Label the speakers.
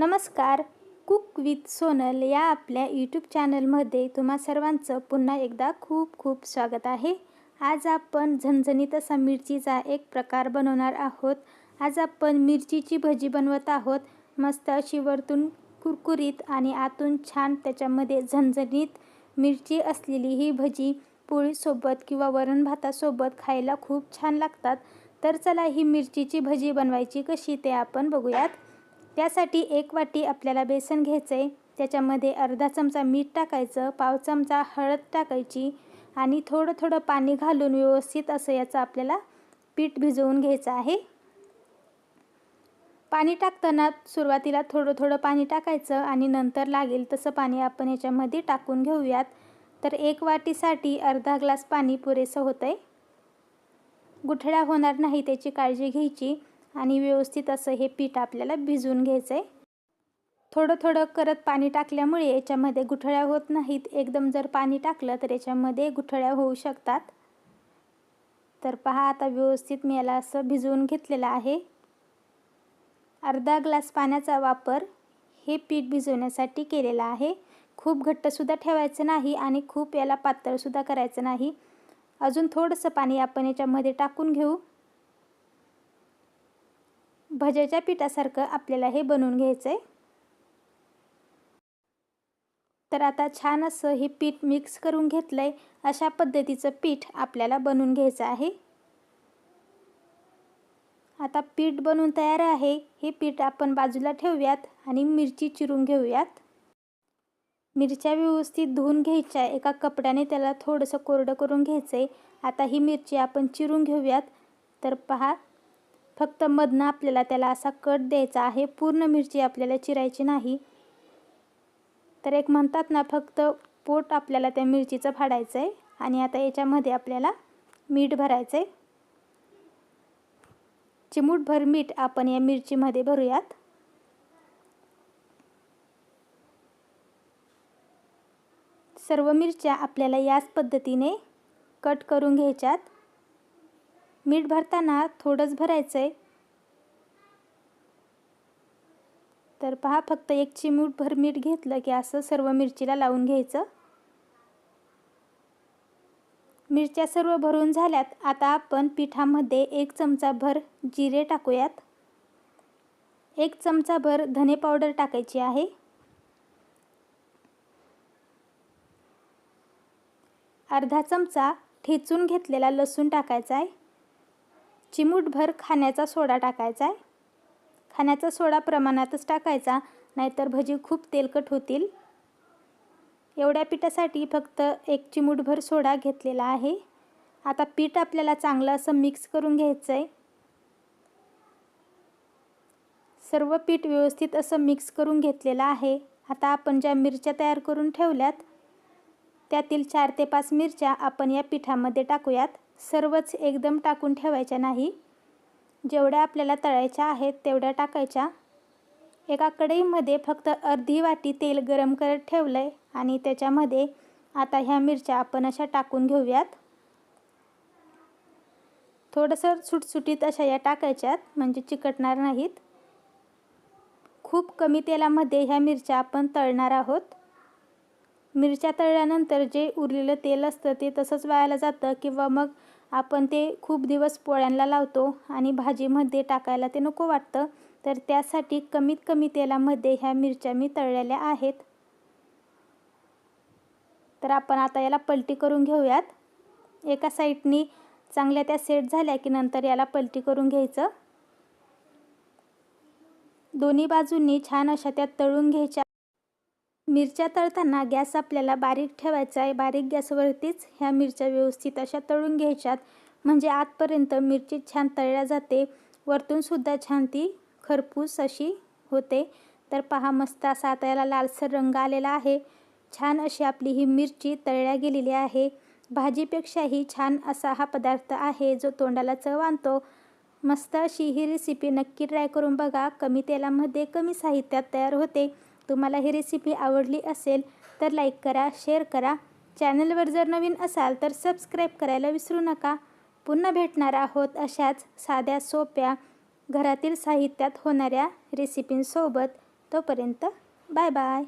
Speaker 1: नमस्कार. Cook with Sonal या आपल्या यूट्यूब चॅनलमध्ये तुम्हा सर्वांचं पुन्हा एकदा खूप खूप स्वागत आहे. आज आपण झणझणीत असा मिरचीचा एक प्रकार बनवणार आहोत. आज आपण मिरचीची भजी बनवत आहोत. मस्त अशी वरतून कुरकुरीत आणि आतून छान त्याच्यामध्ये झणझणीत मिरची असलेली ही भजी पोळीसोबत किंवा वरण भातासोबत खायला खूप छान लागतात. तर चला ही मिरचीची भजी बनवायची कशी ते आपण बघूयात. त्यासाठी एक वाटी आपल्याला बेसन घ्यायचं आहे त्याच्यामध्ये अर्धा चमचा मीठ टाकायचं पाव चमचा हळद टाकायची आणि थोडं थोडं पाणी घालून व्यवस्थित असं याचं आपल्याला पीठ भिजवून घ्यायचं आहे. पाणी टाकताना सुरुवातीला थोडं थोडं पाणी टाकायचं आणि नंतर लागेल तसं पाणी आपण याच्यामध्ये टाकून घेऊयात. तर एक वाटीसाठी अर्धा ग्लास पाणी पुरेसं होतं आहे गुठळ्या होणार नाही त्याची काळजी घ्यायची. आणि व्यवस्थित असं हे पीठ आपल्याला भिजवून घ्यायचं आहे थोडं थोडं करत पाणी टाकल्यामुळे याच्यामध्ये गुठळ्या होत नाहीत. एकदम जर पाणी टाकलं तर याच्यामध्ये गुठळ्या होऊ शकतात. तर पहा आता व्यवस्थित मी याला असं भिजवून घेतलेलं आहे. अर्धा ग्लास पाण्याचा वापर हे पीठ भिजवण्यासाठी केलेला आहे. खूप घट्टसुद्धा ठेवायचं नाही आणि खूप याला पातळसुद्धा करायचं नाही. अजून थोडंसं पाणी आपण याच्यामध्ये टाकून घेऊ. भज्याच्या पिठासारखं आपल्याला हे बनवून घ्यायचं आहे तर आता छान असं हे पीठ मिक्स करून घेतलं आहे अशा पद्धतीचं पीठ आपल्याला बनवून घ्यायचं आहे. आता पीठ बनवून तयार आहे. हे पीठ आपण बाजूला ठेवूयात आणि मिरची चिरून घेऊयात. मिरच्या व्यवस्थित धुवून घ्यायच्या. एका कपड्याने त्याला थोडंसं कोरडं करून घ्यायचं आहे आता ही मिरची आपण चिरून घेऊयात. तर पहा फक्त मधनं आपल्याला त्याला असा कट द्यायचा आहे पूर्ण मिरची आपल्याला चिरायची नाही. तर एक म्हणतात ना फक्त पोट आपल्याला त्या मिरचीचं फाडायचं आहे आणि आता याच्यामध्ये आपल्याला मीठ भरायचं आहे चिमूटभर मीठ आपण या मिरचीमध्ये भरूयात. सर्व मिरच्या आपल्याला याच पद्धतीने कट करून घ्यायच्यात. मीठ भरताना थोडंच भरायचं आहे तर पहा फक्त एक चिमूटभर मीठ घेतलं की असं सर्व मिरचीला लावून घ्यायचं. मिरच्या सर्व भरून झाल्यात. आता आपण पिठामध्ये एक चमचाभर जिरे टाकूयात. एक चमचाभर धने पावडर टाकायची आहे. अर्धा चमचा ठेचून घेतलेला लसूण टाकायचा आहे. चिमूटभर खाण्याचा सोडा टाकायचा आहे. खाण्याचा सोडा प्रमाणातच टाकायचा नाहीतर भजी खूप तेलकट होतील. एवढ्या पिठासाठी फक्त एक चिमूटभर सोडा घेतलेला आहे. आता पीठ आपल्याला चांगलं असं मिक्स करून घ्यायचं आहे सर्व पीठ व्यवस्थित असं मिक्स करून घेतलेलं आहे. आता आपण ज्या मिरच्या तयार करून ठेवल्यात त्यातील चार ते पाच मिरच्या आपण या पिठामध्ये टाकूयात. सर्वच एकदम टाकून ठेवायच्या नाही. जेवढ्या आपल्याला तळायच्या आहेत तेवढ्या टाकायच्या. एका कढईमध्ये फक्त अर्धी वाटी तेल गरम करत ठेवलं आहे आणि त्याच्यामध्ये आता ह्या मिरच्या आपण अशा टाकून घेऊयात. थोडंसं सुटसुटीत अशा या टाकायच्यात म्हणजे चिकटणार नाहीत. खूप कमी तेलामध्ये ह्या मिरच्या आपण तळणार आहोत. मिरच्या तळल्यानंतर जे उरलेलं तेल असतं ते तसंच वायाला जातं किंवा मग आपण ते खूप दिवस पोळ्यांना लावतो आणि भाजीमध्ये टाकायला ते नको वाटतं. तर त्यासाठी कमीत कमी तेलामध्ये ह्या मिरच्या मी तळलेल्या आहेत. तर आपण आता याला पलटी करून घेऊयात. एका साईडनी चांगल्या त्या सेट झाल्या की नंतर याला पलटी करून घ्यायचं. दोन्ही बाजूंनी छान अशा त्या तळून घ्यायच्या. मिरच्या तळताना गॅस आपल्याला बारीक ठेवायचा आहे. बारीक गॅसवरतीच ह्या मिरच्या व्यवस्थित अशा तळून घ्यायच्यात. म्हणजे आतपर्यंत मिरची छान तळल्या जाते. वरतूनसुद्धा छान ती खरपूस अशी होते. तर पहा मस्त असा आता याला लालसर रंग आलेला आहे. छान अशी आपली ही मिरची तळल्या गेलेली आहे. भाजीपेक्षाही छान असा हा पदार्थ आहे जो तोंडाला चव आणतो. मस्त अशी ही रेसिपी नक्की ट्राय करून बघा. कमी तेलामध्ये कमी साहित्यात तयार होते. तुम्हाला ही रेसिपी आवडली असेल तर लाईक करा शेअर करा. चॅनलवर जर नवीन असाल तर सबस्क्राईब करायला विसरू नका. पुन्हा भेटणार आहोत अशाच साध्या सोप्या घरातील साहित्यात होणाऱ्या रेसिपींसोबत तोपर्यंत बाय बाय